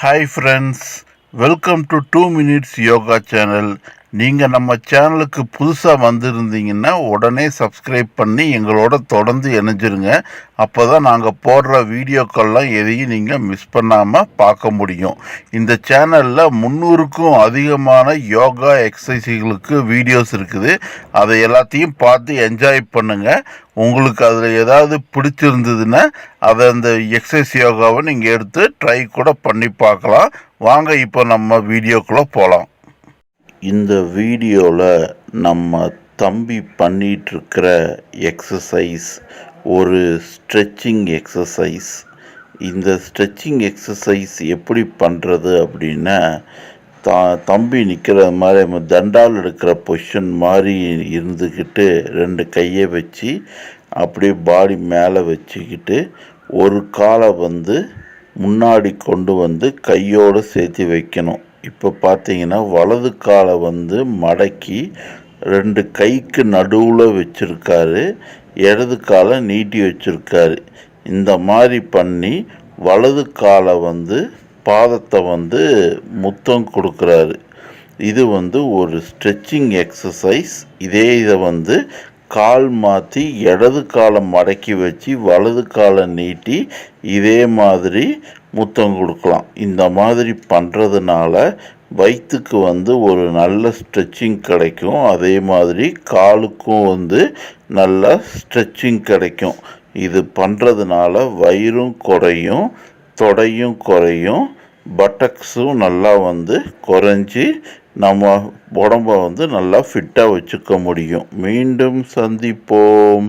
Hi friends, welcome to 2 Minutes Yoga channel. நீங்கள் நம்ம சேனலுக்கு புதுசாக வந்திருந்தீங்கன்னா உடனே சப்ஸ்கிரைப் பண்ணி எங்களோட தொடர்ந்து இணைஞ்சிருங்க. அப்போ தான் நாங்கள் போடுற வீடியோக்கள்லாம் எதையும் நீங்கள் மிஸ் பண்ணாமல் பார்க்க முடியும். இந்த சேனலில் முந்நூறுக்கும் அதிகமான யோகா எக்ஸசைஸ்களுக்கு வீடியோஸ் இருக்குது. அதை எல்லாத்தையும் பார்த்து என்ஜாய் பண்ணுங்கள் உங்களுக்கு அதில் ஏதாவது பிடிச்சிருந்ததுன்னா அதை அந்த எக்ஸசைஸ் யோகாவை நீங்கள் எடுத்து ட்ரை கூட பண்ணி பார்க்கலாம். வாங்க இப்போ நம்ம வீடியோக்குள்ளே போகலாம் இந்த வீடியோவில் நம்ம தம்பி பண்ணிகிட்ருக்கிற எக்ஸசைஸ் ஒரு ஸ்ட்ரெச்சிங் எக்ஸசைஸ் இந்த ஸ்ட்ரெச்சிங் எக்ஸசைஸ் எப்படி பண்ணுறது அப்படின்னா தா தம்பி நிற்கிற மாதிரி நம்ம தண்டால் எடுக்கிற பொசிஷன் மாதிரி இருந்துக்கிட்டு ரெண்டு கையை வச்சு அப்படியே பாடி மேலே வச்சுக்கிட்டு ஒரு காலை வந்து முன்னாடி கொண்டு வந்து கையோடு சேர்த்து வைக்கணும். இப்போ பார்த்தீங்கன்னா வலது காலை வந்து மடக்கி ரெண்டு கைக்கு நடுவில் வச்சுருக்காரு இடது காலை நீட்டி வச்சுருக்காரு. இந்த மாதிரி பண்ணி வலது காலை வந்து பாதத்தை வந்து முத்தம் கொடுக்குறாரு. இது வந்து ஒரு ஸ்ட்ரெச்சிங் எக்ஸசைஸ். இதே இதை வந்து கால் மாற்றி இடது காலை மடக்கி வச்சு வலது காலை நீட்டி இதே மாதிரி முத்தம் கொடுக்கலாம். இந்த மாதிரி பண்ணுறதுனால வயிற்றுக்கு வந்து ஒரு நல்ல ஸ்ட்ரெச்சிங் கிடைக்கும். அதே மாதிரி காலுக்கும் வந்து நல்ல ஸ்ட்ரெச்சிங் கிடைக்கும். இது பண்ணுறதுனால வயிறும் குறையும் தொடையும் குறையும். பட்டக்ஸும் நல்லா வந்து குறைஞ்சி நம்ம உடம்ப வந்து நல்லா ஃபிட்டாக வச்சுக்க முடியும். மீண்டும் சந்திப்போம்.